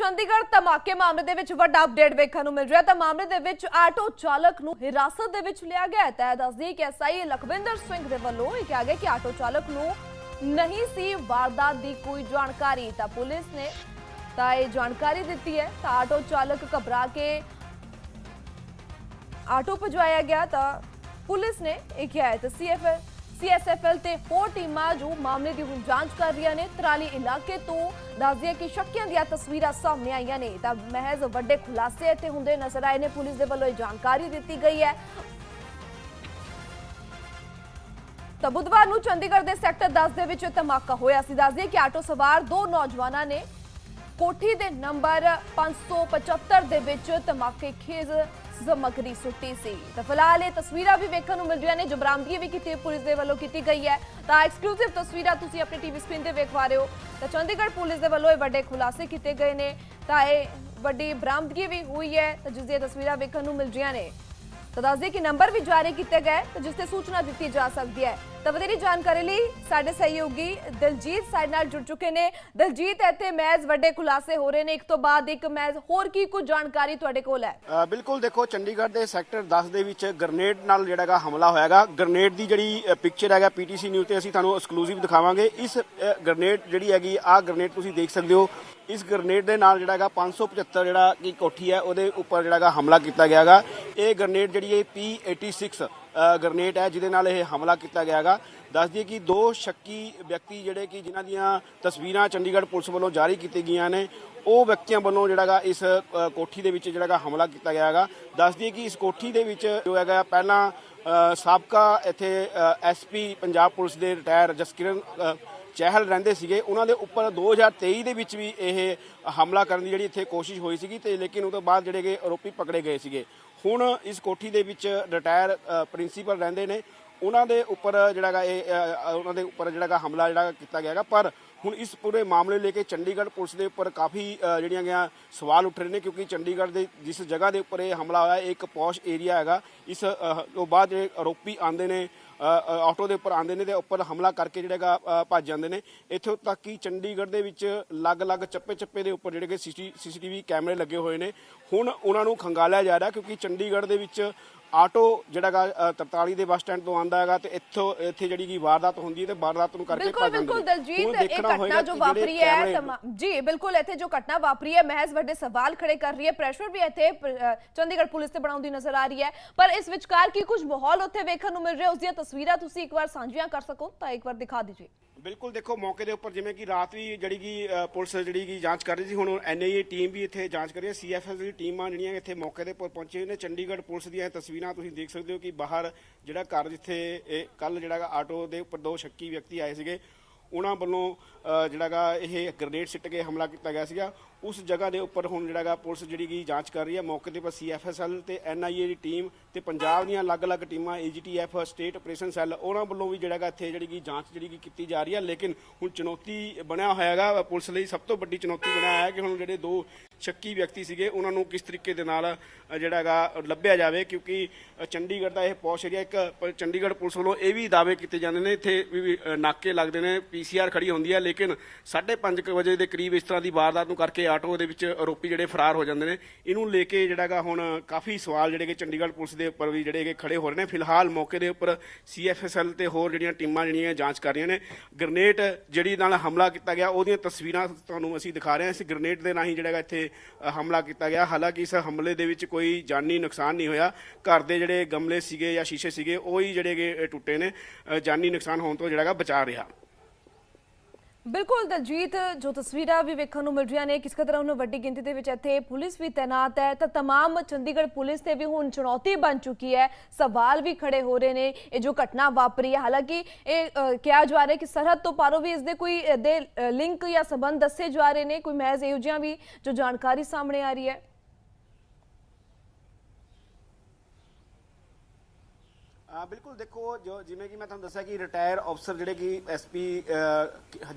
ਚੰਡੀਗੜ੍ਹ ਧਮਾਕੇ ਮਾਮਲੇ ਦੇ ਵਿੱਚ ਵੱਡਾ ਅਪਡੇਟ ਵੇਖਣ ਨੂੰ ਮਿਲ ਰਿਹਾ ਤਾਂ ਮਾਮਲੇ ਦੇ ਵਿੱਚ ਆਟੋ ਚਾਲਕ ਨੂੰ ਹਿਰਾਸਤ ਦੇ ਵਿੱਚ ਲਿਆ ਗਿਆ ਹੈ। ਤਾਂ ਦੱਸਦੀ ਕਿ ਐਸਆਈ ਲਖਵਿੰਦਰ ਸਿੰਘ ਦੇ ਵੱਲੋਂ ਇਹ ਕਿਹਾ ਗਿਆ ਕਿ ਆਟੋ ਚਾਲਕ ਨੂੰ ਨਹੀਂ ਸੀ ਵਾਰਦਾਤ ਦੀ ਕੋਈ ਜਾਣਕਾਰੀ। ਤਾਂ ਪੁਲਿਸ ਨੇ ਤਾਂ ਇਹ ਜਾਣਕਾਰੀ ਦਿੱਤੀ ਹੈ। ਤਾਂ ਆਟੋ ਚਾਲਕ ਘਬਰਾ ਕੇ ਆਟੋ ਭਜਵਾਇਆ ਗਿਆ। ਤਾਂ ਪੁਲਿਸ ਨੇ ਇਹ ਕਿਹਾ ਹੈ। ਤਾਂ ਸੀਐਫਐਲ ਸੀਐਸਐਫਐਲ ਤੇ ਹੋਰ ਟੀਮਾਂ ਜੋ ਮਾਮਲੇ ਦੀ ਹੁਣ ਜਾਂਚ ਕਰ ਰਹੀਆਂ ਨੇ, ਤਰਾਲੀ ਇਲਾਕੇ ਤੋਂ ਦੱਸਦੀ ਕਿ ਸ਼ੱਕੀਆਂ ਦੀਆਂ ਤਸਵੀਰਾਂ ਸਾਹਮਣੇ ਆਈਆਂ ਨੇ। ਤਾਂ ਮਹਿਜ਼ ਵੱਡੇ ਖੁਲਾਸੇ ਇੱਥੇ ਹੁੰਦੇ ਨਜ਼ਰ ਆਏ ਨੇ। ਪੁਲਿਸ ਦੇ ਵੱਲੋਂ ਇਹ ਜਾਣਕਾਰੀ ਦਿੱਤੀ ਗਈ ਹੈ। ਤਾਂ ਬੁੱਧਵਾਰ ਨੂੰ ਚੰਡੀਗੜ੍ਹ ਦੇ ਸੈਕਟਰ 10 ਦੇ ਵਿੱਚ ਧਮਾਕਾ ਹੋਇਆ ਸੀ। ਦੱਸਦੀ ਕਿ ਆਟੋ ਸਵਾਰ ਦੋ ਨੌਜਵਾਨਾਂ ਨੇ ਕੋਠੀ ਦੇ ਨੰਬਰ 575 ਦੇ ਵਿੱਚ ਧਮਾਕੇ ਖੇਜ਼ ਸਮੱਗਰੀ ਸੁੱਟੀ ਸੀ। ਤਾਂ ਫਿਲਹਾਲ ਇਹ ਤਸਵੀਰਾਂ ਵੀ ਵੇਖਣ ਨੂੰ ਮਿਲ ਰਹੀਆਂ ਨੇ ਜੋ ਬਰਾਮਦਗੀ ਵੀ ਕੀਤੀ ਪੁਲਿਸ ਦੇ ਵੱਲੋਂ ਕੀਤੀ ਗਈ ਹੈ। ਤਾਂ ਐਕਸਕਲੂਸਿਵ ਤਸਵੀਰਾਂ ਤੁਸੀਂ ਆਪਣੀ ਟੀਵੀ ਸਕਰੀਨ ਤੇ ਵੇਖ ਪਾ ਰਹੇ ਹੋ। ਤਾਂ ਚੰਡੀਗੜ੍ਹ ਪੁਲਿਸ ਦੇ ਵੱਲੋਂ ਇਹ ਵੱਡੇ ਖੁਲਾਸੇ ਕੀਤੇ ਗਏ ਨੇ। ਤਾਂ ਇਹ ਵੱਡੀ ਬਰਾਮਦਗੀ ਵੀ ਹੋਈ ਹੈ, ਤਾਂ ਜਿਸ ਦੀਆਂ ਤਸਵੀਰਾਂ ਵੇਖਣ ਨੂੰ ਮਿਲ ਰਹੀਆਂ ਨੇ। ਤਾਂ ਦੱਸ ਕਿ ਨੰਬਰ ਵੀ ਜਾਰੀ ਕੀਤੇ ਗਏ ਜਿਸ ਤੇ ਸੂਚਨਾ ਦਿੱਤੀ ਜਾ ਸਕਦੀ ਹੈ। ਤਾਂ ਵਧੇਰੀ ਜਾਣਕਾਰੀ ਲਈ ਸਾਡੇ ਸਹਿਯੋਗੀ ਦਲਜੀਤ ਸਾਡੇ ਨਾਲ ਜੁੜ ਚੁੱਕੇ ਨੇ। ਦਲਜੀਤ, ਇੱਥੇ ਮੈਜ਼ ਵੱਡੇ ਖੁਲਾਸੇ ਹੋ ਰਹੇ ਨੇ। ਇੱਕ ਤੋਂ ਬਾਅਦ ਇੱਕ ਮੈਜ਼ ਹੋਰ ਕੀ ਕੁਝ ਜਾਣਕਾਰੀ ਤੁਹਾਡੇ ਕੋਲ ਹੈ? ਬਿਲਕੁਲ ਦੇਖੋ, ਚੰਡੀਗੜ੍ਹ ਦੇ ਸੈਕਟਰ 10 ਦੇ ਵਿੱਚ ਗ੍ਰਨੇਡ ਨਾਲ ਜਿਹੜਾ ਹਮਲਾ ਹੋਇਆਗਾ ਗ੍ਰਨੇਡ ਦੀ ਜਿਹੜੀ ਪਿਕਚਰ ਹੈਗਾ ਪੀਟੀਸੀ ਨਿਊਜ਼ ਤੇ ਅਸੀਂ ਤੁਹਾਨੂੰ ਐਕਸਕਲੂਸਿਵ ਦਿਖਾਵਾਂਗੇ। ਇਸ ਗ੍ਰਨੇਡ ਜਿਹੜੀ ਹੈਗੀ, ਆਹ ਗ੍ਰਨੇਡ ਤੁਸੀਂ ਦੇਖ ਸਕਦੇ ਹੋ। ਇਸ ਗ੍ਰਨੇਡ ਦੇ ਨਾਲ ਜਿਹੜਾ ਹੈਗਾ 575 ਜਿਹੜਾ ਕੀ ਕੋਠੀ ਹੈ, ਉਹਦੇ ਉੱਪਰ ਜਿਹੜਾ ਹਮਲਾ ਕੀਤਾ ਗਿਆਗਾ ਇਹ ਗ੍ਰਨੇਡ ਜਿਹੜੀ ਹੈ P86 ਗ੍ਰਨੇਡ ਹੈ, ਜਿਹਦੇ ਨਾਲ ਇਹ ਹਮਲਾ ਕੀਤਾ ਗਿਆਗਾ ਦੱਸ ਦਈਏ ਕਿ ਦੋ ਸ਼ੱਕੀ ਵਿਅਕਤੀ ਜਿਹੜੇ ਕਿ ਜਿਨ੍ਹਾਂ ਦੀਆਂ ਤਸਵੀਰਾਂ ਚੰਡੀਗੜ੍ਹ ਪੁਲਿਸ ਵੱਲੋਂ ਜਾਰੀ ਕੀਤੀ ਗਈਆਂ ਨੇ, ਉਹ ਵਿਅਕਤੀਆਂ ਵੱਲੋਂ ਜਿਹੜਾ ਹੈਗਾ ਇਸ ਕੋਠੀ ਦੇ ਵਿੱਚ ਜਿਹੜਾ ਹੈਗਾ ਹਮਲਾ ਕੀਤਾ ਗਿਆ ਹੈਗਾ। ਦੱਸ ਦਈਏ ਕਿ ਇਸ ਕੋਠੀ ਦੇ ਵਿੱਚ ਜੋ ਹੈਗਾ ਪਹਿਲਾਂ ਸਾਬਕਾ ਇੱਥੇ ਐਸਪੀ ਪੰਜਾਬ ਪੁਲਿਸ ਦੇ ਰਿਟਾਇਰ ਜਸਕਿਰਨ ਚਹਿਲ ਰਹਿੰਦੇ ਸੀਗੇ। ਉਹਨਾਂ ਦੇ ਉੱਪਰ 2023 ਦੇ ਵਿੱਚ ਵੀ ਇਹ ਹਮਲਾ ਕਰਨ ਦੀ ਜਿਹੜੀ ਇੱਥੇ ਕੋਸ਼ਿਸ਼ ਹੋਈ ਸੀਗੀ ਤੇ ਲੇਕਿਨ ਉਹ ਤੋਂ ਬਾਅਦ ਜਿਹੜੇ ਕਿ ਆਰੋਪੀ ਪਕੜੇ ਗਏ ਸੀਗੇ। ਹੁਣ ਇਸ ਕੋਠੀ ਦੇ ਵਿੱਚ ਰਿਟਾਇਰ ਪ੍ਰਿੰਸੀਪਲ ਰਹਿੰਦੇ ਨੇ। ਉਹਨਾਂ ਦੇ ਉੱਪਰ ਜਿਹੜਾ ਹੈਗਾ ਇਹ ਉਹਨਾਂ ਦੇ ਉੱਪਰ ਜਿਹੜਾ ਹੈਗਾ ਹਮਲਾ ਜਿਹੜਾ ਕੀਤਾ ਗਿਆ ਹੈਗਾ। ਪਰ ਹੁਣ ਇਸ ਪੂਰੇ ਮਾਮਲੇ ਲੈ ਕੇ ਚੰਡੀਗੜ੍ਹ ਪੁਲਿਸ ਦੇ ਉੱਪਰ ਕਾਫੀ ਜਿਹੜੀਆਂ ਗਿਆ ਸਵਾਲ ਉੱਠ ਰਹੇ ਨੇ ਕਿਉਂਕਿ ਚੰਡੀਗੜ੍ਹ ਦੇ ਜਿਸ ਜਗ੍ਹਾ ਦੇ ਉੱਪਰ ਇਹ ਹਮਲਾ ਹੋਇਆ, ਇਹ ਇੱਕ ਪੌਸ਼ ਏਰੀਆ ਹੈਗਾ। ਇਸ ਤੋਂ ਬਾਅਦ ਜਿਹੜੇ ਆਰੋਪੀ ਆਂਦੇ ਨੇ ਆਟੋ ਦੇ ਉੱਪਰ ਆਉਂਦੇ ਨੇ ਤੇ ਉੱਪਰ ਹਮਲਾ ਕਰਕੇ ਜਿਹੜਾ ਭੱਜ ਜਾਂਦੇ ਨੇ। ਇੱਥੋਂ ਤੱਕ ਕਿ ਚੰਡੀਗੜ੍ਹ ਦੇ ਵਿੱਚ ਅਲੱਗ-ਅਲੱਗ ਚੱਪੇ-ਚੱਪੇ ਦੇ ਉੱਪਰ ਜਿਹੜੇ ਕਿ ਸੀਸੀਟੀਵੀ ਕੈਮਰੇ ਲੱਗੇ ਹੋਏ ਨੇ। ਹੁਣ ਉਹਨਾਂ ਨੂੰ ਖੰਗਾਲਿਆ ਜਾ ਰਿਹਾ ਕਿਉਂਕਿ ਚੰਡੀਗੜ੍ਹ ਦੇ ਵਿੱਚ ਆਟੋ ਜਿਹੜਾ ਹੈਗਾ 43 ਦੇ ਬੱਸ ਸਟੈਂਡ ਤੋਂ ਆਂਦਾ ਹੈਗਾ ਤੇ ਇੱਥੋਂ ਇੱਥੇ ਜਿਹੜੀ ਕੀ ਵਾਰਦਾਤ ਹੁੰਦੀ ਹੈ ਤੇ ਵਾਰਦਾਤ ਨੂੰ ਕਰਕੇ ਭੱਜ ਜਾਂਦੇ ਬਿਲਕੁਲ ਦਲਜੀਤ ਇਹ ਘਟਨਾ ਜੋ ਵਾਪਰੀ ਹੈ ਜੀ ਬਿਲਕੁਲ ਇੱਥੇ ਜੋ ਘਟਨਾ ਵਾਪਰੀ ਹੈ ਮਹਿਜ਼ ਵੱਡੇ ਸਵਾਲ ਖੜੇ ਕਰ ਰਹੀ ਹੈ। ਪ੍ਰੈਸ਼ਰ ਵੀ ਇੱਥੇ ਚੰਡੀਗੜ੍ਹ ਪੁਲਿਸ ਤੇ ਬਣਾਉਂਦੀ ਨਜ਼ਰ ਆ ਰਹੀ ਹੈ। ਪਰ ਇਸ ਵਿਚਕਾਰ ਕੀ ਕੁਝ ਮਾਹੌਲ ਉੱਥੇ ਵੇਖਣ ਨੂੰ ਮਿਲ ਰਿਹਾ? ਉਸ ਦੀਆਂ ਤਸਵੀਰਾਂ ਤੁਸੀਂ ਇੱਕ ਵਾਰ ਸਾਂਝੀਆਂ ਕਰ ਸਕੋ ਤਾਂ ਇੱਕ ਵਾਰ ਦਿਖਾ ਦਿਜੀਏ। ਬਿਲਕੁਲ ਦੇਖੋ ਮੌਕੇ ਦੇ ਉੱਪਰ ਜਿਵੇਂ ਕਿ ਰਾਤ ਵੀ ਜਿਹੜੀ ਕਿ ਪੁਲਿਸ ਜਿਹੜੀ ਕਿ ਜਾਂਚ ਕਰ ਰਹੀ ਸੀ ਹੁਣ ਐਨਆਈਏ ਟੀਮ ਵੀ ਇੱਥੇ ਜਾਂਚ ਕਰ ਰਹੀ ਹੈ। ਸੀਐਫਐਸ ਦੀ ਟੀਮਾਂ ਜਿਹੜੀਆਂ ਇੱਥੇ ਮੌਕੇ ਦੇ ਉੱਪਰ ਪਹੁੰਚੇ ਹੋਏ ਨੇ। ਚੰਡੀਗੜ੍ਹ ਪੁਲਿਸ ਦੀਆਂ ਇਹ ਤਸਵੀਰਾਂ ਤੁਸੀਂ ਦੇਖ ਸਕਦੇ ਹੋ ਕਿ ਬਾਹਰ ਜਿਹੜਾ ਘਰ ਜਿੱਥੇ ਇਹ ਕੱਲ ਜਿਹੜਾ ਗਾ ਆਟੋ ਦੇ ਉੱਪਰ ਦੋ ਸ਼ੱਕੀ ਵਿਅਕਤੀ ਆਏ ਸੀਗੇ। ਉਹਨਾਂ ਵੱਲੋਂ ਅ, ਜਿਹੜਾ ਗਾ ਇਹ ਗ੍ਰਨੇਡ ਸਿੱਟ ਕੇ ਹਮਲਾ ਕੀਤਾ ਗਿਆ ਸੀਗਾ। ਉਸ ਜਗ੍ਹਾ ਦੇ ਉੱਪਰ ਹੁਣ ਜਿਹੜਾ ਗਾ ਪੁਲਿਸ ਜਿਹੜੀ ਕੀ ਜਾਂਚ ਕਰ ਰਹੀ ਹੈ। ਮੌਕੇ ਤੇ ਪਰ ਸੀਐਫਐਸਐਲ ਤੇ ਐਨਆਈਏ ਦੀ ਟੀਮ ਤੇ ਪੰਜਾਬ ਦੀਆਂ ਅਲੱਗ-ਅਲੱਗ ਟੀਮਾਂ ਏਜੀਟੀਐਫ ਸਟੇਟ ਆਪਰੇਸ਼ਨ ਸੈੱਲ ਉਹਨਾਂ ਵੱਲੋਂ ਵੀ ਜਿਹੜਾ ਇੱਥੇ ਜਿਹੜੀ ਕੀ ਜਾਂਚ ਜਿਹੜੀ ਕੀ ਕੀਤੀ ਜਾ ਰਹੀ ਹੈ। ਲੇਕਿਨ ਹੁਣ ਚੁਣੌਤੀ ਬਣਿਆ ਹੋਇਆ ਹੈਗਾ ਪੁਲਿਸ ਲਈ ਸਭ ਤੋਂ ਵੱਡੀ ਚੁਣੌਤੀ ਬਣਿਆ ਹੋਇਆ ਹੈ ਕਿ ਹੁਣ ਜਿਹੜੇ ਦੋ ਸ਼ੱਕੀ ਵਿਅਕਤੀ ਸੀਗੇ ਉਹਨਾਂ ਨੂੰ ਕਿਸ ਤਰੀਕੇ ਦੇ ਨਾਲ ਅ, ਜਿਹੜਾ ਹੈਗਾ ਲੱਭਿਆ ਜਾਵੇ। ਕਿਉਂਕਿ ਚੰਡੀਗੜ੍ਹ ਦਾ ਇਹ ਪੌਸ਼ ਏਰੀਆ ਇੱਕ ਚੰਡੀਗੜ੍ਹ ਪੁਲਿਸ ਵੱਲੋਂ ਇਹ ਵੀ ਦਾਅਵੇ ਕੀਤੇ ਜਾਂਦੇ ਨੇ। ਇੱਥੇ ਵੀ ਵੀ, ਨਾਕੇ ਲੱਗਦੇ ਨੇ ਪੀਸੀਆਰ ਖੜੀ ਹੁੰਦੀ ਹੈ। ਲੇਕਿਨ 5:30 ਵਜੇ ਦੇ ਕਰੀਬ ਇਸ ਤਰ੍ਹਾਂ ਦੀ ਵਾਰਦਾਤ ਨੂੰ ਕਰਕੇ ਆਟੋ ਦੇ ਵਿੱਚ ਆਰੋਪੀ ਜਿਹੜੇ ਫਰਾਰ ਹੋ ਜਾਂਦੇ ਨੇ, ਇਹਨੂੰ ਲੈ ਕੇ ਜਿਹੜਾ ਹੈਗਾ ਹੁਣ ਕਾਫੀ ਸਵਾਲ ਜਿਹੜੇ ਕਿ ਚੰਡੀਗੜ੍ਹ ਪੁਲਿਸ ਦੇ ਉੱਪਰ ਵੀ ਜਿਹੜੇ ਕਿ ਖੜੇ ਹੋ ਰਹੇ ਨੇ। ਫਿਲਹਾਲ ਮੌਕੇ ਦੇ ਉੱਪਰ ਸੀਐਫਐਸਐਲ ਤੇ ਹੋਰ ਜਿਹੜੀਆਂ ਟੀਮਾਂ ਜਿਹੜੀਆਂ ਜਾਂਚ ਕਰ ਰਹੀਆਂ ਨੇ, ਗ੍ਰਨੇਡ ਜਿਹੜੀ ਨਾਲ ਹਮਲਾ ਕੀਤਾ ਗਿਆ, ਉਹਦੀਆਂ ਤਸਵੀਰਾਂ ਤੁਹਾਨੂੰ ਅਸੀਂ ਦਿਖਾ ਰਹੇ ਹਾਂ। ਇਸ ਗ੍ਰਨੇਡ ਦੇ ਰਾਹੀਂ ਜਿਹੜਾ ਇੱਥੇ ਹਮਲਾ ਕੀਤਾ ਗਿਆ। ਹਾਲਾਂਕਿ ਇਸ ਹਮਲੇ ਦੇ ਵਿੱਚ ਕੋਈ ਜਾਨੀ ਨੁਕਸਾਨ ਨਹੀਂ ਹੋਇਆ। ਘਰ ਦੇ ਜਿਹੜੇ ਗਮਲੇ ਸੀਗੇ ਜਾਂ ਸ਼ੀਸ਼ੇ ਸੀਗੇ, ਉਹ ਹੀ ਜਿਹੜੇ ਕਿ ਟੁੱਟੇ ਨੇ। ਜਾਨੀ ਨੁਕਸਾਨ ਹੋਣ ਤੋਂ ਜਿਹੜਾ ਬਚਾ ਰਿਹਾ। ਬਿਲਕੁਲ ਦਲਜੀਤ ਜੋ ਤਸਵੀਰਾਂ ਵੀ ਵੇਖਣ ਨੂੰ ਮਿਲ ਰਹੀਆਂ ਨੇ ਕਿਸ ਕਦਰ ਉਹਨੂੰ ਵੱਡੀ ਗਿਣਤੀ ਦੇ ਵਿੱਚ ਇੱਥੇ ਪੁਲਿਸ ਵੀ ਤਾਇਨਾਤ ਹੈ ਤਾਂ तमाम ਚੰਡੀਗੜ੍ਹ ਪੁਲਿਸ ਤੇ ਵੀ ਹੁਣ ਚੁਣੌਤੀ ਬਣ ਚੁੱਕੀ ਹੈ ਸਵਾਲ ਵੀ ਖੜੇ ਹੋ ਰਹੇ ਨੇ ਇਹ ਜੋ ਘਟਨਾ ਵਾਪਰੀ ਹੈ ਹਾਲਾਂਕਿ ਇਹ ਅ, ਕਿਹਾ ਜਾ ਰਿਹਾ ਕਿ ਸਰਹੱਦ ਤੋਂ ਪਾਰੋਂ ਵੀ ਇਸ ਦੇ ਕੋਈ ਦੇ ਲਿੰਕ ਜਾਂ ਸਬੰਧ ਦੱਸੇ ਜਾ ਰਹੇ ਨੇ ਕੋਈ ਮਹਿਜ਼ ਇਹੋ ਜਿਹੀਆਂ ਵੀ ਜੋ ਜਾਣਕਾਰੀ ਸਾਹਮਣੇ ਆ ਰਹੀ ਹੈ ਬਿਲਕੁਲ ਦੇਖੋ, ਜੋ ਜਿਵੇਂ ਕਿ ਮੈਂ ਤੁਹਾਨੂੰ ਦੱਸਿਆ ਕਿ ਰਿਟਾਇਰ ਅਫਸਰ ਜਿਹੜੇ ਕਿ ਐਸਪੀ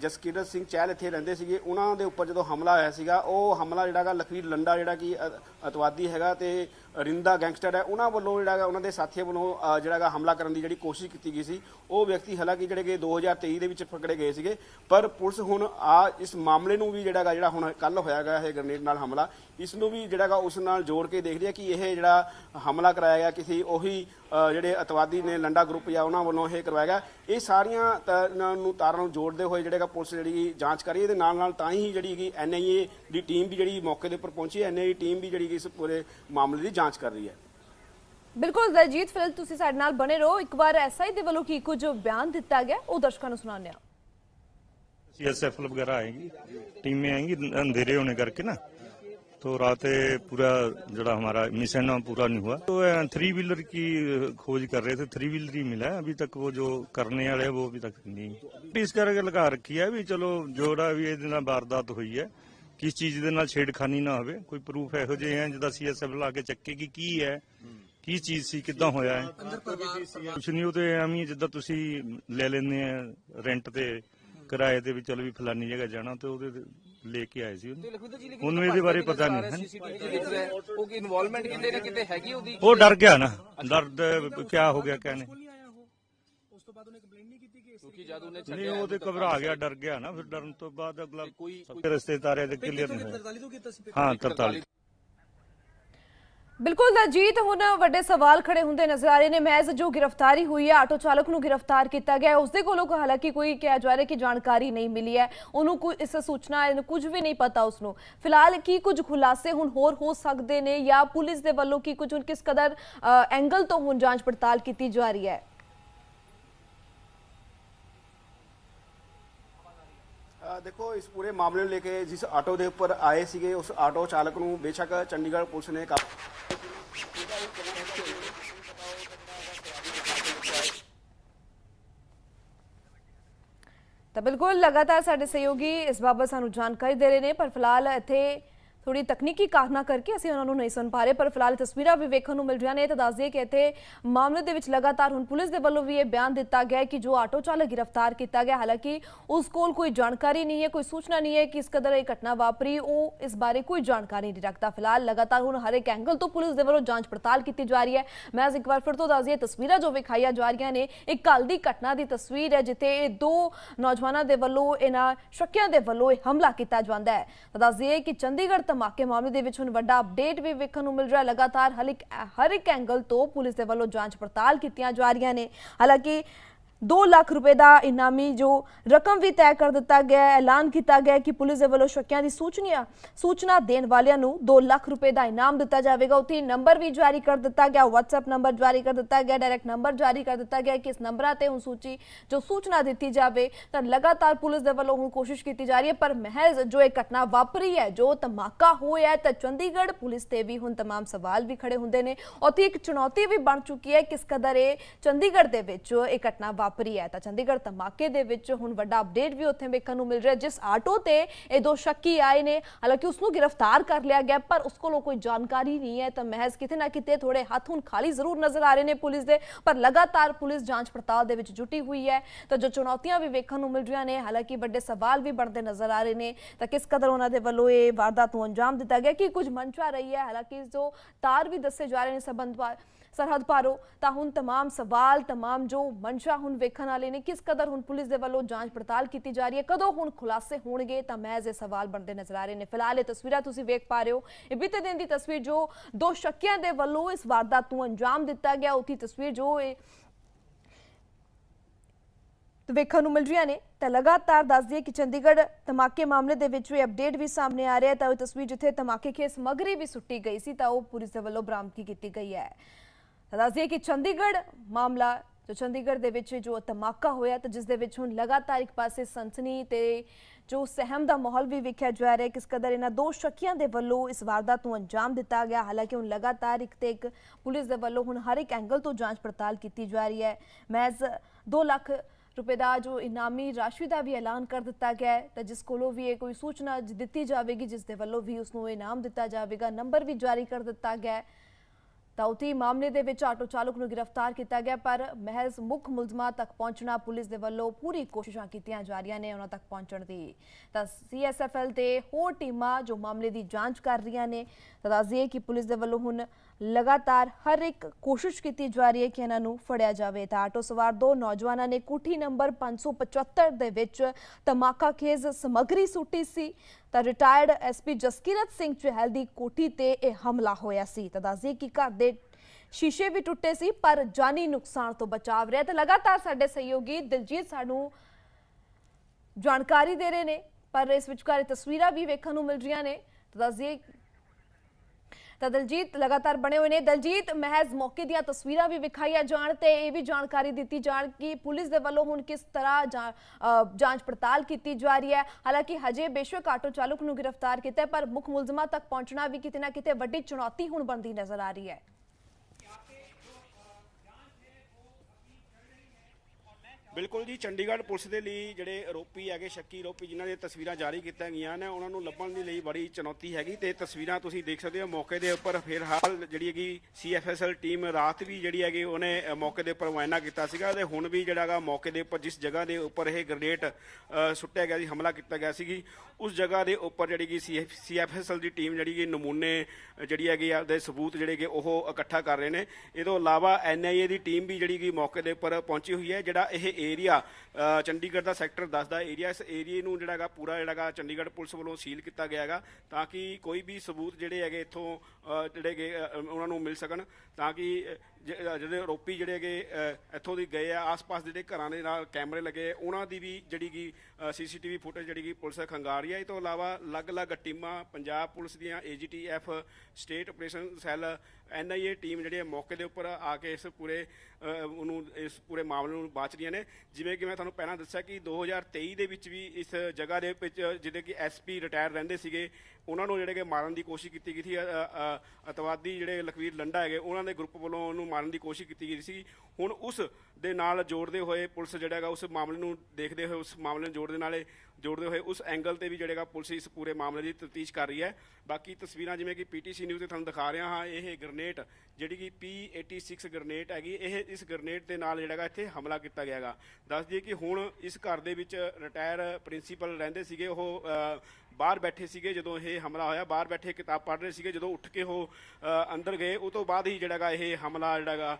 ਜਸਕੀਰਤ ਸਿੰਘ ਚਹਿਲ ਇੱਥੇ ਰਹਿੰਦੇ ਸੀਗੇ, ਉਹਨਾਂ ਦੇ ਉੱਪਰ ਜਦੋਂ ਹਮਲਾ ਹੋਇਆ ਸੀਗਾ, ਉਹ ਹਮਲਾ ਜਿਹੜਾਗਾ ਲਖਵੀਰ ਲੰਡਾ ਜਿਹੜਾ ਕਿ ਅ- ਅਤਵਾਦੀ ਹੈਗਾ ਤੇ ਰਿੰਦਾ ਗੈਂਗਸਟਰ ਹੈ, ਉਹਨਾਂ ਵੱਲੋਂ ਜਿਹੜਾਗਾ ਉਹਨਾਂ ਦੇ ਸਾਥੀਆਂ ਵੱਲੋਂ ਜਿਹੜਾ ਜਿਹੜਾਗਾ ਹਮਲਾ ਕਰਨ ਦੀ ਜਿਹੜੀ ਕੋਸ਼ਿਸ਼ ਕੀਤੀ ਗਈ ਸੀ। ਉਹ ਵਿਅਕਤੀ ਹਾਲਾਂਕਿ ਜਿਹੜੇ ਕਿ 2023 ਦੇ ਵਿੱਚ ਪਕੜੇ ਗਏ ਸੀਗੇ, ਪਰ ਪੁਲਿਸ ਹੁਣ ਆ ਇਸ ਮਾਮਲੇ ਨੂੰ ਵੀ ਜਿਹੜਾ ਜਿਹੜਾਗਾ ਜਿਹੜਾ ਹੁਣ ਕੱਲ ਹੋਇਆਗਾ ਇਹ ਗ੍ਰਨੇਡ ਨਾਲ ਹਮਲਾ, ਇਸ ਨੂੰ ਵੀ ਜਿਹੜਾ ਜਿਹੜਾਗਾ ਉਸ ਨਾਲ ਜੋੜ ਕੇ ਦੇਖ ਰਹੀ ਹੈ ਕਿ ਇਹ ਜਿਹੜਾ ਹਮਲਾ ਕਰਾਇਆ ਗਿਆ, ਕਿਸੇ ਉਹੀ ਜਿਹੜੇ ਅਤਵਾਦੀ ਨੇ, ਲੰਡਾ ਗਰੁੱਪ ਜਾਂ ਉਹਨਾਂ ਵੱਲੋਂ ਇਹ ਕਰਵਾਇਆ ਗਿਆ, ਇਹ ਸਾਰੀਆਂ ਤ- ਨੂੰ ਤਾਰਾਂ ਨੂੰ ਜੋੜਦੇ ਹੋਏ ਜਿਹੜਾ ਜਿਹੜੇਗਾ ਪੁਲਿਸ ਜਿਹੜੀ ਜਾਂਚ ਕਰ ਰਹੀ ਹੈ, ਇਹਦੇ ਨਾਲ ਨਾਲ ਤਾਂ ਹੀ ਜਿਹੜੀ ਹੈਗੀ ਐਨਆਈਏ ਦੀ ਟੀਮ ਵੀ ਜਿਹੜੀ ਮੌਕੇ ਦੇ ਉੱਪਰ ਪਹੁੰਚੀ ਹੈ ਐਨਆਈਏ ਟੀਮ ਵੀ ਜਿਹੜੀ ਇਸ ਪੂਰੇ ਮਾਮਲੇ ਦੀ ਜਾਂਚ ਕਰ ਰਹੀ ਹੈ ਬਿਲਕੁਲ ਦਲਜੀਤ ਫਿਲਹਾਲ ਤੁਸੀਂ ਸਾਡੇ ਨਾਲ ਬਣੇ ਰਹੋ ਇੱਕ ਵਾਰ ਐਸਆਈ ਦੇ ਵੱਲੋਂ ਕੀ ਕੁਝ ਬਿਆਨ ਦਿੱਤਾ ਗਿਆ ਉਹ ਦਰਸ਼ਕਾਂ ਨੂੰ ਸੁਣਾਉਂਦੇ ਹਾਂ सीएसएफ वगैरह आएंगी टीमें आएंगी अंधेरे होने करके ना तो रात पूरा जरा हमारा मिशन है, पूरा नहीं हुआ तो थ्री व्हीलर की खोज कर रहे थे थ्री व्हीलर ही मिला है अभी तक वो जो करने वाले हैं वो अभी तक नहीं इस करके लगा रखी है भी चलो जोड़ा भी ਇਹਦੇ ਨਾਲ ਵਾਰਦਾਤ ਹੋਈ ਹੈ ਕਿਸ ਚੀਜ਼ ਦੇ ਨਾਲ ਛੇੜਖਾਨੀ ਨਾ ਹੋਵੇ ਕੋਈ ਪ੍ਰੂਫ ਇਹੋ ਜਿਹੇ ਹੈ ਜਿਹਦਾ ਸੀਐਸਐਫ ਲਾ ਕੇ ਚੱਕੇਗੀ ਕੀ ਹੈ ਕੀ ਚੀਜ਼ ਸੀ ਕਿੱਦਾਂ ਹੋਇਆ ਹੈ। ਕੁਛ ਨਹੀਂ ਉਹ ਤੇ ਐਵੇਂ ਜਿੱਦਾਂ ਤੁਸੀਂ ਲੈ ਲੈਂਦੇ ਆ ਰੈਂਟ ਤੇ ਕਿਰਾਏ ਤੇ ਵੀ ਚਲੋ ਵੀ ਫਲਾਨੀ ਜਗ੍ਹਾ ਜਾਣਾ ਤੇ ਉਹਦੇ ਤੇ ਲੈ ਕੇ ਆਏ ਸੀ ਉਹਨੂੰ। ਉਹਨੂੰ ਇਹਦੇ ਬਾਰੇ ਪਤਾ ਨਹੀਂ ਹੈ। ਉਹ ਕੀ ਇਨਵੋਲਵਮੈਂਟ ਕਿਤੇ ਨਾ ਕਿਤੇ ਹੈਗੀ ਉਹਦੀ? ਉਹ ਡਰ ਗਿਆ ਨਾ। ਡਰ ਕਿਆ ਹੋ ਗਿਆ ਕਹਿੰਨੇ ਕਿਉਂਕਿ ਜਦ ਉਹਨੇ ਨਹੀਂ ਉਹ ਤੇ ਘਬਰਾ ਗਿਆ ਡਰ ਗਿਆ ਨਾ ਫਿਰ ਡਰਨ ਤੋਂ ਬਾਅਦ ਅਗਲਾ ਸਭ ਰਸਤੇ ਤਾਰੇ ਤੇ ਕਲੀਅਰ ਨਹੀਂ ਹੋਇਆ। ਹਾਂ 43 ਬਿਲਕੁਲ ਦਲਜੀਤ ਹੁਣ ਵੱਡੇ ਸਵਾਲ ਖੜੇ ਹੁੰਦੇ ਨਜ਼ਰ ਆ ਰਹੇ ਨੇ। ਮੈਜ਼ ਜੋ ਗ੍ਰਿਫਤਾਰੀ ਹੋਈ ਹੈ ਆਟੋ ਚਾਲਕ ਨੂੰ ਗ੍ਰਿਫਤਾਰ ਕੀਤਾ ਗਿਆ। ਉਸ ਦੇ ਕੋਲੋਂ ਕੋਈ ਹਾਲਾਂਕਿ ਕੋਈ ਕਿਹਾ ਜਾ ਰਿਹਾ ਕਿ ਜਾਣਕਾਰੀ ਨਹੀਂ ਮਿਲੀ ਹੈ। ਉਹਨੂੰ ਕੋਈ ਇਸ ਸੂਚਨਾ ਇਹਨੂੰ ਕੁਝ ਵੀ ਨਹੀਂ ਪਤਾ ਉਸ ਨੂੰ ਫਿਲਹਾਲ ਕੀ ਕੁਝ ਖੁਲਾਸੇ ਹੁਣ ਹੋਰ ਹੋ ਸਕਦੇ ਨੇ ਜਾਂ ਪੁਲਿਸ ਦੇ ਵੱਲੋਂ ਕੀ ਕੁਝ ਹੁਣ ਕਿਸ ਕਦਰ ਐਂਗਲ ਤੋਂ ਹੁਣ ਜਾਂਚ ਪੜਤਾਲ ਕੀਤੀ ਜਾ ਰਹੀ ਹੈ? ਦੇਖੋ, ਇਸ ਪੂਰੇ ਮਾਮਲੇ ਨੂੰ ਲੈ ਕੇ ਜਿਸ ਆਟੋ ਦੇ ਉੱਪਰ ਆਏ ਸੀਗੇ, ਉਸ ਆਟੋ ਚਾਲਕ ਨੂੰ ਬੇਸ਼ੱਕ ਚੰਡੀਗੜ੍ਹ ਪੁਲਿਸ ਨੇ ਕਾਬੂ ਤਾਂ ਬਿਲਕੁਲ ਲਗਾਤਾਰ ਸਾਡੇ ਸਹਿਯੋਗੀ ਇਸ ਬਾਬਤ ਸਾਨੂੰ ਜਾਣਕਾਰੀ ਦੇ ਰਹੇ ਨੇ, ਪਰ ਫਿਲਹਾਲ ਇੱਥੇ ਥੋੜੀ ਤਕਨੀਕੀ ਕਾਰਨਾਂ ਕਰਕੇ ਅਸੀਂ ਉਹਨਾਂ ਨੂੰ ਨਹੀਂ ਸੁਣ ਪਾ ਰਹੇ, ਪਰ ਫਿਲਹਾਲ ਤਸਵੀਰਾਂ ਵੀ ਵੇਖਣ ਨੂੰ ਮਿਲ ਰਹੀਆਂ ਨੇ। ਤਾਂ ਦੱਸ ਦਈਏ ਕਿ ਇੱਥੇ ਮਾਮਲੇ ਦੇ ਵਿੱਚ ਲਗਾਤਾਰ ਹੁਣ ਪੁਲਿਸ ਦੇ ਵੱਲੋਂ ਵੀ ਇਹ ਬਿਆਨ ਦਿੱਤਾ ਗਿਆ ਕਿ ਜੋ ਆਟੋ ਚਾਲਕ ਗ੍ਰਿਫਤਾਰ ਕੀਤਾ ਗਿਆ, ਹਾਲਾਂਕਿ ਉਸ ਕੋਲ ਕੋਈ ਜਾਣਕਾਰੀ ਨਹੀਂ ਹੈ, ਕੋਈ ਸੂਚਨਾ ਨਹੀਂ ਹੈ ਕਿ ਇਸ ਕਦਰ ਇਹ ਘਟਨਾ ਵਾਪਰੀ, ਉਹ ਇਸ ਬਾਰੇ ਕੋਈ ਜਾਣਕਾਰੀ ਨਹੀਂ ਰੱਖਦਾ। ਫਿਲਹਾਲ ਲਗਾਤਾਰ ਹੁਣ ਹਰ ਇੱਕ ਐਂਗਲ ਤੋਂ ਪੁਲਿਸ ਦੇ ਵੱਲੋਂ ਜਾਂਚ ਪੜਤਾਲ ਕੀਤੀ ਜਾ ਰਹੀ ਹੈ। ਮੈਂ ਇੱਕ ਵਾਰ ਫਿਰ ਤੋਂ ਦੱਸ ਦਈਏ, ਤਸਵੀਰਾਂ ਜੋ ਵਿਖਾਈਆਂ ਜਾ ਰਹੀਆਂ ਨੇ, ਇਹ ਕੱਲ ਦੀ ਘਟਨਾ ਦੀ ਤਸਵੀਰ ਹੈ, ਜਿੱਥੇ ਇਹ ਦੋ ਨੌਜਵਾਨਾਂ ਦੇ ਵੱਲੋਂ ਇਹਨਾਂ ਸ਼ੱਕੀਆਂ ਦੇ ਵੱਲੋਂ ਇਹ ਹਮਲਾ ਕੀਤਾ ਜਾਂਦਾ ਹੈ। ਤਾਂ ਦੱਸ ਦਈਏ ਕਿ ਚੰਡੀਗੜ੍ਹ ਧਮਾਕੇ ਮਾਮਲੇ ਦੇ ਵਿੱਚ ਹੁਣ ਵੱਡਾ ਅਪਡੇਟ ਵੀ ਵੇਖਣ ਨੂੰ ਮਿਲ ਰਿਹਾ ਲਗਾਤਾਰ ਹਰ ਇੱਕ ਹਰ ਇੱਕ ਐਂਗਲ ਤੋਂ ਪੁਲਿਸ ਦੇ ਵੱਲੋਂ ਜਾਂਚ ਪੜਤਾਲ ਕੀਤੀਆਂ ਜਾ ਰਹੀਆਂ ਨੇ। ਹਾਲਾਂਕਿ 2 ਲੱਖ ਰੁਪਏ ਦਾ ਇਨਾਮੀ ਜੋ ਰਕਮ ਵੀ ਤੈਅ ਕਰ ਦਿੱਤਾ ਗਿਆ ਹੈ ਐਲਾਨ ਕੀਤਾ ਗਿਆ ਹੈ ਕਿ ਪੁਲਿਸ ਦੇ ਵੱਲੋਂ ਸ਼ੱਕਿਆਂ ਦੀ ਸੂਚਨੀਆਂ ਸੂਚਨਾ ਦੇਣ ਵਾਲਿਆਂ ਨੂੰ 2 ਲੱਖ ਰੁਪਏ ਦਾ ਇਨਾਮ ਦਿੱਤਾ ਜਾਵੇਗਾ ਉੱਥੇ ਨੰਬਰ ਵੀ ਜਾਰੀ ਕਰ ਦਿੱਤਾ ਗਿਆ WhatsApp ਨੰਬਰ ਜਾਰੀ ਕਰ ਦਿੱਤਾ ਗਿਆ ਡਾਇਰੈਕਟ ਨੰਬਰ ਜਾਰੀ ਕਰ ਦਿੱਤਾ ਗਿਆ ਕਿ ਇਸ ਨੰਬਰਾਂ ਤੇ ਹੁਣ ਸੂਚੀ ਜੋ ਸੂਚਨਾ ਦਿੱਤੀ ਜਾਵੇ ਤਾਂ ਲਗਾਤਾਰ ਪੁਲਿਸ ਦੇ ਵੱਲੋਂ ਹੁਣ ਕੋਸ਼ਿਸ਼ ਕੀਤੀ ਜਾ ਰਹੀ ਹੈ ਪਰ ਮਹਿਜ਼ ਜੋ ਇਹ ਘਟਨਾ ਵਾਪਰੀ ਹੈ ਜੋ ਧਮਾਕਾ ਹੋਇਆ ਹੈ ਤਾਂ ਚੰਡੀਗੜ੍ਹ ਪੁਲਿਸ ਤੇ ਵੀ ਹੁਣ तमाम ਸਵਾਲ ਵੀ ਖੜੇ ਹੁੰਦੇ ਨੇ ਉੱਥੇ ਇੱਕ ਚੁਣੌਤੀ ਵੀ ਬਣ ਚੁੱਕੀ ਹੈ ਕਿਸ ਕਦਰ ਇਹ ਚੰਡੀਗੜ੍ਹ ਦੇ ਵਿੱਚ ਇਹ ਘਟਨਾ ਵਾਪਰੀ ਹੈ। ਤਾਂ ਚੰਡੀਗੜ੍ਹ ਧਮਾਕੇ ਦੇ ਵਿੱਚ ਹੁਣ ਵੱਡਾ ਅਪਡੇਟ ਵੀ ਉੱਥੇ ਵੇਖਣ ਨੂੰ ਮਿਲ ਰਿਹਾ ਜਿਸ ਆਟੋ ਤੇ ਇਹ ਦੋ ਸ਼ੱਕੀ ਆਏ ਨੇ। ਹਾਲਾਂਕਿ ਉਸ ਨੂੰ ਗ੍ਰਿਫਤਾਰ ਕਰ ਲਿਆ ਗਿਆ, ਪਰ ਉਸ ਕੋਲੋਂ ਕੋਈ ਜਾਣਕਾਰੀ ਨਹੀਂ ਹੈ। ਤਾਂ ਮਹਿਜ਼ ਕਿਤੇ ਨਾ ਕਿਤੇ ਥੋੜੇ ਹੱਥ ਹੁਣ ਖਾਲੀ ਜ਼ਰੂਰ ਨਜ਼ਰ ਆ ਰਹੇ ਨੇ ਪੁਲਿਸ ਦੇ, ਪਰ ਲਗਾਤਾਰ ਪੁਲਿਸ ਜਾਂਚ ਪੜਤਾਲ ਦੇ ਵਿੱਚ ਜੁਟੀ ਹੋਈ ਹੈ। ਤਾਂ ਜੋ ਚੁਣੌਤੀਆਂ ਵੀ ਵੇਖਣ ਨੂੰ ਮਿਲ ਰਹੀਆਂ ਨੇ, ਹਾਲਾਂਕਿ ਵੱਡੇ ਸਵਾਲ ਵੀ ਬਣਦੇ ਨਜ਼ਰ ਆ ਰਹੇ ਨੇ। ਤਾਂ ਕਿਸ ਕਦਰ ਉਹਨਾਂ ਦੇ ਵੱਲੋਂ ਇਹ ਵਾਰਦਾਤ ਨੂੰ ਅੰਜਾਮ ਦਿੱਤਾ ਗਿਆ, ਕਿ ਕੁਝ ਮੰਚਾ ਰਹੀ ਹੈ? ਹਾਲਾਂਕਿ ਜੋ ਤਾਰ ਵੀ ਦੱਸੇ ਜਾ ਰਹੇ ਨੇ ਸਬੰਧ ਸਰਹੱਦ ਪਾਰੋ ਤਾਂ ਹੁਣ तमाम ਸਵਾਲ तमाम ਜੋ ਮਨਸ਼ਾ ਹੁਣ ਵੇਖਣ ਵਾਲੇ ਨੇ ਕਿਸ ਕਦਰ ਹੁਣ ਪੁਲਿਸ ਦੇ ਵੱਲੋਂ ਜਾਂਚ ਪੜਤਾਲ ਕੀਤੀ ਜਾ ਰਹੀ ਹੈ ਕਦੋਂ ਹੁਣ ਖੁਲਾਸੇ ਹੋਣਗੇ ਤਾਂ ਮਹਿਜ਼ ਇਹ ਸਵਾਲ ਬਣਦੇ ਨਜ਼ਰ ਆ ਰਹੇ ਨੇ ਫਿਲਹਾਲ ਇਹ ਤਸਵੀਰਾਂ ਤੁਸੀਂ ਵੇਖ ਪਾ ਰਹੇ ਹੋ ਇਹ ਬੀਤੇ ਦਿਨ ਦੀ ਤਸਵੀਰ ਜੋ ਦੋ ਸ਼ੱਕੀਆਂ ਦੇ ਵੱਲੋਂ ਇਸ ਵਾਰਦਾਤ ਨੂੰ ਅੰਜਾਮ ਦਿੱਤਾ ਗਿਆ ਉਥੀ ਤਸਵੀਰ ਜੋ ਇਹ ਤੇ ਵੇਖਣ ਨੂੰ ਮਿਲ ਰਹੀਆਂ ਨੇ ਤਾਂ ਲਗਾਤਾਰ ਦੱਸ ਦਈਏ ਕਿ ਚੰਡੀਗੜ੍ਹ ਧਮਾਕੇ ਮਾਮਲੇ ਦੇ ਵਿੱਚ ਵੀ ਅਪਡੇਟ ਵੀ ਸਾਹਮਣੇ ਆ ਰਿਹਾ ਹੈ ਤਾਂ ਉਹ ਤਸਵੀਰ ਜਿੱਥੇ ਧਮਾਕੇ ਕੇ ਸਮਗਰੀ ਵੀ ਸੁੱਟੀ ਗਈ ਸੀ ਤਾਂ ਉਹ ਪੁਲਿਸ ਦੇ ਵੱਲੋਂ ਬਰਾਮਦਗੀ ਕੀਤੀ ਗਈ ਹੈ ਤਾਂ ਦੱਸ ਦਈਏ ਕਿ ਚੰਡੀਗੜ੍ਹ ਮਾਮਲਾ, ਜੋ ਚੰਡੀਗੜ੍ਹ ਦੇ ਵਿੱਚ ਜੋ ਧਮਾਕਾ ਹੋਇਆ ਤਾਂ ਜਿਸ ਦੇ ਵਿੱਚ ਹੁਣ ਲਗਾਤਾਰ ਇੱਕ ਪਾਸੇ ਸਨਸਨੀ ਤੇ ਜੋ ਸਹਿਮ ਦਾ ਮਾਹੌਲ ਵੀ ਵੇਖਿਆ ਜਾ ਰਿਹਾ ਕਿਸ ਕਦਰ ਇਹਨਾਂ ਦੋ ਸ਼ੱਕੀਆਂ ਦੇ ਵੱਲੋਂ ਇਸ ਵਾਰਦਾਤ ਨੂੰ ਅੰਜਾਮ ਦਿੱਤਾ ਗਿਆ। ਹਾਲਾਂਕਿ ਹੁਣ ਲਗਾਤਾਰ ਇੱਕ ਤੇ ਇੱਕ ਪੁਲਿਸ ਦੇ ਵੱਲੋਂ ਹੁਣ ਹਰ ਇੱਕ ਐਂਗਲ ਤੋਂ ਜਾਂਚ ਪੜਤਾਲ ਕੀਤੀ ਜਾ ਰਹੀ ਹੈ। ਮਹਿਜ਼ 2 ਲੱਖ ਰੁਪਏ ਦਾ ਜੋ ਇਨਾਮੀ ਰਾਸ਼ੀ ਦਾ ਵੀ ਐਲਾਨ ਕਰ ਦਿੱਤਾ ਗਿਆ ਹੈ ਤਾਂ ਜਿਸ ਕੋਲੋਂ ਵੀ ਇਹ ਕੋਈ ਸੂਚਨਾ ਦਿੱਤੀ ਜਾਵੇਗੀ, ਜਿਸ ਦੇ ਵੱਲੋਂ ਵੀ ਉਸ ਨੂੰ ਇਨਾਮ ਦਿੱਤਾ ਜਾਵੇਗਾ, ਨੰਬਰ ਵੀ ਜਾਰੀ ਕਰ ਦਿੱਤਾ ਗਿਆ ਹੈ। ਤਾਂ ਉਤੀ ਮਾਮਲੇ ਦੇ ਵਿੱਚ ਆਟੋ ਚਾਲਕ ਨੂੰ ਗ੍ਰਿਫਤਾਰ ਕੀਤਾ ਗਿਆ, ਪਰ ਮਹਿਜ਼ ਮੁੱਖ ਮੁਲਜ਼ਮਾਂ ਤੱਕ ਪਹੁੰਚਣਾ ਪੁਲਿਸ ਦੇ ਵੱਲੋਂ ਪੂਰੀ ਕੋਸ਼ਿਸ਼ਾਂ ਕੀਤੀਆਂ ਜਾ ਰਹੀਆਂ ਨੇ ਉਹਨਾਂ ਤੱਕ ਪਹੁੰਚਣ ਦੀ। ਤਾਂ ਸੀਐਸਐਫਐਲ ਤੇ ਹੋਰ ਟੀਮਾਂ ਜੋ ਮਾਮਲੇ ਦੀ ਜਾਂਚ ਕਰ ਰਹੀਆਂ ਨੇ, ਤਾਂ ਦੱਸਦੀਏ ਕਿ ਪੁਲਿਸ ਦੇ ਵੱਲੋਂ ਹੁਣ ਲਗਾਤਾਰ ਹਰ ਇੱਕ ਕੋਸ਼ਿਸ਼ ਕੀਤੀ ਜਾ ਰਹੀ ਹੈ ਕਿ ਇਹਨਾਂ ਨੂੰ ਫੜਿਆ ਜਾਵੇ। ਤਾਂ ਆਟੋ ਸਵਾਰ ਦੋ ਨੌਜਵਾਨਾਂ ਨੇ ਕੁਠੀ ਨੰਬਰ 575 ਦੇ ਵਿੱਚ ਧਮਾਕਾ ਖੇਜ਼ ਸਮੱਗਰੀ ਸੁੱਟੀ ਸੀ। ਤਾਂ ਰਿਟਾਇਰਡ ਐਸਪੀ ਜਸਕੀਰਤ ਸਿੰਘ ਚਹਿਲ ਦੀ ਕੋਠੀ ਤੇ ਇਹ ਹਮਲਾ ਹੋਇਆ ਸੀ। ਤਾਂ ਦੱਸਦੀ ਕਿ ਘਰ ਦੇ ਸ਼ੀਸ਼ੇ ਵੀ ਟੁੱਟੇ ਸੀ, ਪਰ ਜਾਨੀ ਨੁਕਸਾਨ ਤੋਂ ਬਚਾਵ ਰਿਹਾ ਤੇ ਲਗਾਤਾਰ ਸਾਡੇ ਸਹਿਯੋਗੀ ਦਿਲਜੀਤ ਸਾਨੂੰ ਜਾਣਕਾਰੀ ਦੇ ਰਹੇ ਨੇ, ਪਰ ਇਸ ਵਿਚਕਾਰ ਤਸਵੀਰਾਂ ਵੀ ਵੇਖਣ ਨੂੰ ਮਿਲ ਰਹੀਆਂ ਨੇ। ਤਾਂ ਦੱਸਦੀਏ ਤਾਂ ਦਲਜੀਤ ਲਗਾਤਾਰ ਬਣੇ ਹੋਏ ਨੇ। ਦਲਜੀਤ, ਮਹਿਜ਼ ਮੌਕੇ ਦੀਆਂ ਤਸਵੀਰਾਂ ਵੀ ਵਿਖਾਈਆਂ ਜਾਣ ਤੇ ਇਹ ਵੀ ਜਾਣਕਾਰੀ ਦਿੱਤੀ ਜਾਣ ਕਿ ਪੁਲਿਸ ਦੇ ਵੱਲੋਂ ਹੁਣ ਕਿਸ ਤਰ੍ਹਾਂ ਜਾਂਚ ਪੜਤਾਲ ਕੀਤੀ ਜਾ ਰਹੀ ਹੈ। ਹਾਲਾਂਕਿ ਹਜੇ ਬੇਸ਼ੱਕ ਆਟੋ ਚਾਲਕ ਨੂੰ ਗ੍ਰਿਫਤਾਰ ਕੀਤਾ ਪਰ ਮੁੱਖ ਮੁਲਜ਼ਮਾਂ ਤੱਕ ਪਹੁੰਚਣਾ ਵੀ ਕਿਤੇ ਨਾ ਕਿਤੇ ਵੱਡੀ ਚੁਣੌਤੀ ਹੁਣ ਬਣਦੀ ਨਜ਼ਰ ਆ ਰਹੀ ਹੈ। ਬਿਲਕੁਲ ਜੀ, ਚੰਡੀਗੜ੍ਹ ਪੁਲਿਸ ਦੇ ਲਈ ਜਿਹੜੇ ਆਰੋਪੀ ਹੈਗੇ, ਸ਼ੱਕੀ ਆਰੋਪੀ ਜਿਨ੍ਹਾਂ ਦੀਆਂ ਤਸਵੀਰਾਂ ਜਾਰੀ ਕੀਤੀਆਂ ਗਈਆਂ ਨੇ, ਉਹਨਾਂ ਨੂੰ ਲੱਭਣ ਦੇ ਲਈ ਬੜੀ ਚੁਣੌਤੀ ਹੈਗੀ ਤੇ ਤਸਵੀਰਾਂ ਤੁਸੀਂ ਦੇਖ ਸਕਦੇ ਹੋ। ਮੌਕੇ ਦੇ ਉੱਪਰ ਫਿਰ ਹਾਲ ਜਿਹੜੀ ਹੈਗੀ ਸੀਐਫਐਸਐਲ ਟੀਮ ਰਾਤ ਵੀ ਜਿਹੜੀ ਹੈਗੀ ਉਹਨੇ ਮੌਕੇ ਦੇ ਉੱਪਰ ਮੁਆਇਨਾ ਕੀਤਾ ਸੀਗਾ ਤੇ ਹੁਣ ਵੀ ਜਿਹੜਾਗਾ ਮੌਕੇ ਦੇ ਉੱਪਰ ਜਿਸ ਜਗ੍ਹਾ ਦੇ ਉੱਪਰ ਇਹ ਗ੍ਰਨੇਡ ਸੁੱਟਿਆ ਗਿਆ ਸੀ, ਹਮਲਾ ਕੀਤਾ ਗਿਆ ਸੀਗੀ, ਉਸ ਜਗ੍ਹਾ ਦੇ ਉੱਪਰ ਜਿਹੜੀ ਕਿ ਸੀਐਫਐਸਐਲ ਦੀ ਟੀਮ ਜਿਹੜੀ ਕਿ ਨਮੂਨੇ ਜਿਹੜੀ ਹੈਗੀ ਆ ਸਬੂਤ ਜਿਹੜੇ ਕਿ ਉਹ ਇਕੱਠਾ ਕਰ ਰਹੇ ਨੇ। ਇਹ ਤੋਂ ਇਲਾਵਾ ਐਨਆਈਏ ਦੀ ਟੀਮ ਵੀ ਜਿਹੜੀ ਕਿ ਮੌਕੇ ਦੇ ਉੱਪਰ ਪਹੁੰਚੀ ਹੋਈ ਹੈ, ਜਿਹੜਾ ਇਹ ਏਰੀਆ ਚੰਡੀਗੜ੍ਹ ਦਾ ਸੈਕਟਰ 10 ਦਾ ਏਰੀਆ ਇਸ ਏਰੀਏ ਨੂੰ ਜਿਹੜਾ ਹੈਗਾ ਪੂਰਾ ਜਿਹੜਾ ਹੈਗਾ ਚੰਡੀਗੜ੍ਹ ਪੁਲਿਸ ਵੱਲੋਂ ਸੀਲ ਕੀਤਾ ਗਿਆ ਹੈਗਾ ਤਾਂ ਕਿ ਕੋਈ ਵੀ ਸਬੂਤ ਜਿਹੜੇ ਹੈਗੇ ਇੱਥੋਂ ਅ, ਜਿਹੜੇ ਉਹਨਾਂ ਨੂੰ ਮਿਲ ਸਕਣ। ਤਾਂ ਕਿ ਜਿਹੜੇ ਆਰੋਪੀ ਜਿਹੜੇ ਹੈਗੇ ਇੱਥੋਂ ਦੀ ਗਏ ਆ, ਆਸ-ਪਾਸ ਜਿਹੜੇ ਘਰਾਂ ਦੇ ਨਾਲ ਕੈਮਰੇ ਲੱਗੇ, ਉਹਨਾਂ ਦੀ ਵੀ ਜਿਹੜੀ ਕਿ ਸੀਸੀਟੀਵੀ ਫੁਟੇਜ ਜਿਹੜੀ ਕਿ ਪੁਲਿਸ ਖੰਗਾਰ ਰਹੀ ਹੈ ਇਹ ਤੋਂ ਇਲਾਵਾ ਅਲੱਗ-ਅਲੱਗ ਟੀਮਾਂ, ਪੰਜਾਬ ਪੁਲਿਸ ਦੀਆਂ AGTF state operation cell NIA team ਜਿਹੜੇ ਆ ਮੌਕੇ ਦੇ ਉੱਪਰ ਆ ਕੇ ਇਸ ਪੂਰੇ ਉਹਨੂੰ ਇਸ ਪੂਰੇ ਮਾਮਲੇ ਨੂੰ ਬਾਚ ਰਹੀਆਂ ਨੇ। ਜਿਵੇਂ ਕਿ ਮੈਂ ਤੁਹਾਨੂੰ ਪਹਿਲਾਂ ਦੱਸਿਆ ਕਿ 2023 ਦੇ ਵਿੱਚ ਵੀ ਇਸ ਜਗ੍ਹਾ ਦੇ ਵਿੱਚ ਜਿਹਦੇ ਕਿ ਐਸਪੀ ਰਿਟਾਇਰ ਰਹਿੰਦੇ ਸੀਗੇ ਉਹਨਾਂ ਨੂੰ ਜਿਹੜੇ ਕਿ ਮਾਰਨ ਦੀ ਕੋਸ਼ਿਸ਼ ਕੀਤੀ ਗਈ ਸੀ ਅ, ਅਤਵਾਦੀ ਜਿਹੜੇ ਲਖਵੀਰ ਲੰਡਾ ਹੈਗੇ ਉਹਨਾਂ ਦੇ ਗਰੁੱਪ ਵੱਲੋਂ ਉਹਨੂੰ ਮਾਰਨ ਦੀ ਕੋਸ਼ਿਸ਼ ਕੀਤੀ ਗਈ ਸੀ। ਹੁਣ ਉਸ ਦੇ ਨਾਲ ਜੋੜਦੇ ਹੋਏ ਪੁਲਿਸ ਜਿਹੜਾ ਹੈਗਾ ਉਸ ਮਾਮਲੇ ਨੂੰ ਦੇਖਦੇ ਹੋਏ ਉਸ ਮਾਮਲੇ ਨੂੰ ਜੋੜਦੇ ਨਾਲੇ ਜੋੜਦੇ ਹੋਏ ਉਸ ਐਂਗਲ ਤੇ ਵੀ ਜਿਹੜੇਗਾ ਪੁਲਿਸ ਇਸ ਪੂਰੇ ਮਾਮਲੇ ਦੀ ਤਫਤੀਸ਼ ਕਰ ਰਹੀ ਹੈ। ਬਾਕੀ ਤਸਵੀਰਾਂ ਜਿਵੇਂ ਕਿ ਪੀਟੀਸੀ ਨਿਊਜ਼ ਤੇ ਤੁਹਾਨੂੰ ਦਿਖਾ ਰਿਹਾ ਹਾਂ ਇਹ ਗ੍ਰਨੇਡ ਜਿਹੜੀ ਕਿ P86 ਗ੍ਰਨੇਡ ਹੈਗੀ ਇਹ ਇਸ ਗ੍ਰਨੇਡ ਦੇ ਨਾਲ ਜਿਹੜਾਗਾ ਇੱਥੇ ਹਮਲਾ ਕੀਤਾ ਗਿਆ ਹੈਗਾ। ਦੱਸ ਦਈਏ ਕਿ ਹੁਣ ਇਸ ਘਰ ਦੇ ਵਿੱਚ ਰਿਟਾਇਰ ਪ੍ਰਿੰਸੀਪਲ ਰਹਿੰਦੇ ਸੀਗੇ ਉਹ ਬਾਹਰ ਬੈਠੇ ਸੀਗੇ ਜਦੋਂ ਇਹ ਹਮਲਾ ਹੋਇਆ ਬਾਹਰ ਬੈਠੇ ਕਿਤਾਬ ਪੜ੍ਹ ਰਹੇ ਸੀਗੇ ਜਦੋਂ ਉੱਠ ਕੇ ਉਹ ਅੰਦਰ ਗਏ ਉਹ ਤੋਂ ਬਾਅਦ ਹੀ ਜਿਹੜਾਗਾ ਇਹ ਹਮਲਾ ਜਿਹੜਾਗਾ ਅ,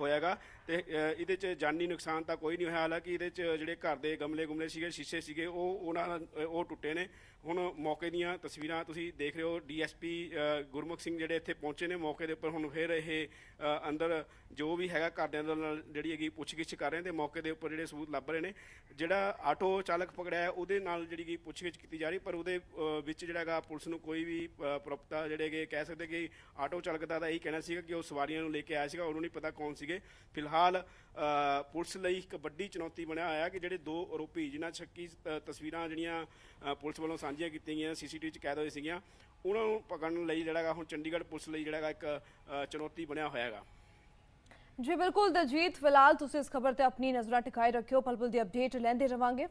ਹੋਇਆਗਾ। ਤੇ ਅ, ਇਹਦੇ ਚ ਜਾਨੀ ਨੁਕਸਾਨ ਤਾਂ ਕੋਈ ਨਹੀਂ ਹੋਇਆ। ਹਾਲਾਂਕਿ ਇਹਦੇ ਚ ਜਿਹੜੇ ਘਰ ਦੇ ਗਮਲੇ ਗੁਮਲੇ ਸੀਗੇ ਸ਼ੀਸ਼ੇ ਸੀਗੇ ਉਹ ਉਹਨਾਂ ਉਹ ਟੁੱਟੇ ਨੇ। ਹੁਣ ਮੌਕੇ ਦੀਆਂ ਤਸਵੀਰਾਂ ਤੁਸੀਂ ਦੇਖ ਰਹੇ ਹੋ। ਡੀਐਸਪੀ ਗੁਰਮੁਖ ਸਿੰਘ ਜਿਹੜੇ ਇੱਥੇ ਪਹੁੰਚੇ ਨੇ ਮੌਕੇ ਦੇ ਉੱਪਰ। ਹੁਣ ਫਿਰ ਇਹ ਅੰਦਰ ਜੋ ਵੀ ਹੈਗਾ ਘਰਦਿਆਂ ਦੇ ਨਾਲ ਜਿਹੜੀ ਹੈਗੀ ਪੁੱਛਗਿੱਛ ਕਰ ਰਹੇ ਨੇ ਮੌਕੇ ਦੇ ਉੱਪਰ ਜਿਹੜੇ ਸਬੂਤ ਲੱਭ ਰਹੇ ਨੇ। ਜਿਹੜਾ ਆਟੋ ਚਾਲਕ ਪਕੜਿਆ ਉਹਦੇ ਨਾਲ ਜਿਹੜੀ ਕਿ ਪੁੱਛਗਿੱਛ ਕੀਤੀ ਜਾ ਰਹੀ ਪਰ ਉਹਦੇ ਵਿੱਚ ਜਿਹੜਾ ਹੈਗਾ ਪੁਲਿਸ ਨੂੰ ਕੋਈ ਵੀ ਅ, ਜਿਹੜੇ ਹੈਗੇ ਕਹਿ ਸਕਦੇ ਕਿ ਆਟੋ ਚਾਲਕ ਦਾ ਤਾਂ ਇਹੀ ਕਹਿਣਾ ਸੀਗਾ ਕਿ ਉਹ ਸਵਾਰੀਆਂ ਨੂੰ ਲੈ ਕੇ ਆਇਆ ਸੀਗਾ ਉਹਨੂੰ ਨਹੀਂ ਪਤਾ ਕੌਣ ਸੀਗੇ? ਫਿਲਹਾਲ ਅ, ਪੁਲਿਸ ਲਈ ਇੱਕ ਵੱਡੀ ਚੁਣੌਤੀ ਬਣਿਆ ਹੋਇਆ ਕਿ ਜਿਹੜੇ ਦੋ ਆਰੋਪੀ ਜਿਨ੍ਹਾਂ ਸ਼ੱਕੀ ਤਸਵੀਰਾਂ ਜਿਹੜੀਆਂ ਪੁਲਿਸ ਵੱਲੋਂ ਸਾਂਝੀਆਂ ਕੀਤੀਆਂ ਗਈਆਂ ਸੀਸੀਟੀਵੀ 'ਚ ਕੈਦ ਹੋਏ ਸੀਗੀਆਂ ਉਹਨਾਂ ਨੂੰ ਪਕੜਨ ਲਈ ਜਿਹੜਾ ਹੁਣ ਚੰਡੀਗੜ੍ਹ ਪੁਲਿਸ ਲਈ ਜਿਹੜਾ ਇੱਕ ਚੁਣੌਤੀ ਬਣਿਆ ਹੋਇਆ ਹੈਗਾ। ਜੀ ਬਿਲਕੁਲ ਦਲਜੀਤ ਫਿਲਹਾਲ ਤੁਸੀਂ ਇਸ ਖਬਰ ਤੇ ਆਪਣੀ ਨਜ਼ਰਾਂ ਟਿਕਾਏ ਰੱਖਿਓ ਪਲ ਪਲ ਦੀ ਅਪਡੇਟ ਲੈਂਦੇ ਰਵਾਂਗੇ।